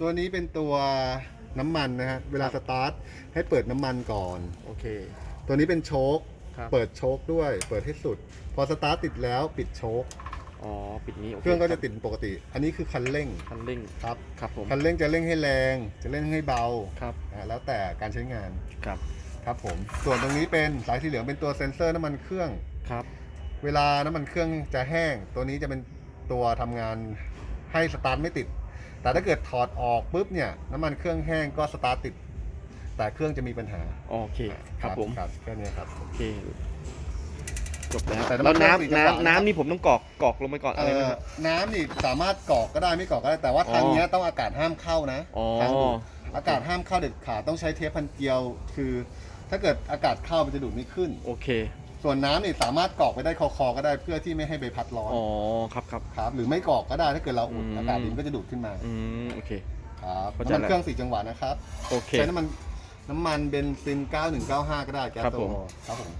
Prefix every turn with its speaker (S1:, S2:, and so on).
S1: ตัวนี้เป็นตัวน้ำมันนะฮะ เวลาสตาร์ทให้เปิดน้ำมันก่อน
S2: โอเค
S1: ตัวนี้เป็นโชค
S2: ครับ
S1: เปิดโชคด้วย เปิดให้สุด พอสตาร์ทติดแล้วปิดโชค
S2: อ๋อ ปิดนี้โอเค
S1: เครื่องก็จะติดปกติ อันนี้คือคันเร่ง
S2: คันเร่ง
S1: ครับ
S2: ครับผม
S1: คันเร่งจะเร่งให้แรง จะเร่งให้เบา
S2: ครับ
S1: อ่าแล้วแต่การใช้งาน
S2: ครับ
S1: ครับผม ส่วนตรงนี้เป็นสายสีเหลืองเป็นตัวเซ็นเซอร์น้ำมันเครื่อง
S2: ครับ
S1: เวลาน้ำมันเครื่องจะแห้ง ตัวนี้จะเป็นตัวทำงานให้สตาร์ทไม่ติด แต่ถ้าเกิดถอดออกปุ๊บเนี่ยน้ำมันเครื่องแห้งก็สตาร์ทติด แต่เครื่องจะมีปัญหา
S2: โอเคครับผม
S1: ครับแค่นี้ครับ
S2: โอเคจบแล้ว
S1: แต่น้ำมั
S2: แล้
S1: น
S2: ว
S1: เครื่องสี่จังหวะ
S2: น้ำน้ำน้ำนี่ผมต้องกรอกกรอกลงไปก่อนอะไรไหม
S1: เอ่อ
S2: ครับ
S1: น้ำนี่สามารถกรอกก็ได้ไม่กรอกก็ได้แต่ว่า
S2: อ๋อ
S1: ทางเนี้ยต้องอากาศห้ามเข้านะ
S2: อ๋อ
S1: ทางดูดอากาศห้ามเข้าเด็ดขาดต้องใช้เทปพันเกลียว คือ ถ้าเกิดอากาศเข้ามันจะดูดไม่ขึ้น
S2: โอเค
S1: ส่วนน้ำนี่สามารถกรอกไปได้คอๆก็ได้เพื่อที่ไม่ให้ใบพัดร้อน
S2: อ๋อครับครับ
S1: ครับ หรือไม่กรอกก็ได้ถ้าเกิดเราอุด
S2: อืม
S1: อากาศดินก็จะดูดขึ้นมา
S2: อืมโอเค
S1: ครับ
S2: เข้าใจ
S1: น้ำมัน
S2: แล้ว
S1: เครื่องสี่จังหวะนะครับ
S2: โอเค
S1: ใช้น้ำมันน้ำมันเบนซิน 9195 ก็ได้แก๊ส
S2: ครับ
S1: โซ
S2: ผม
S1: ฮอล์ครับผม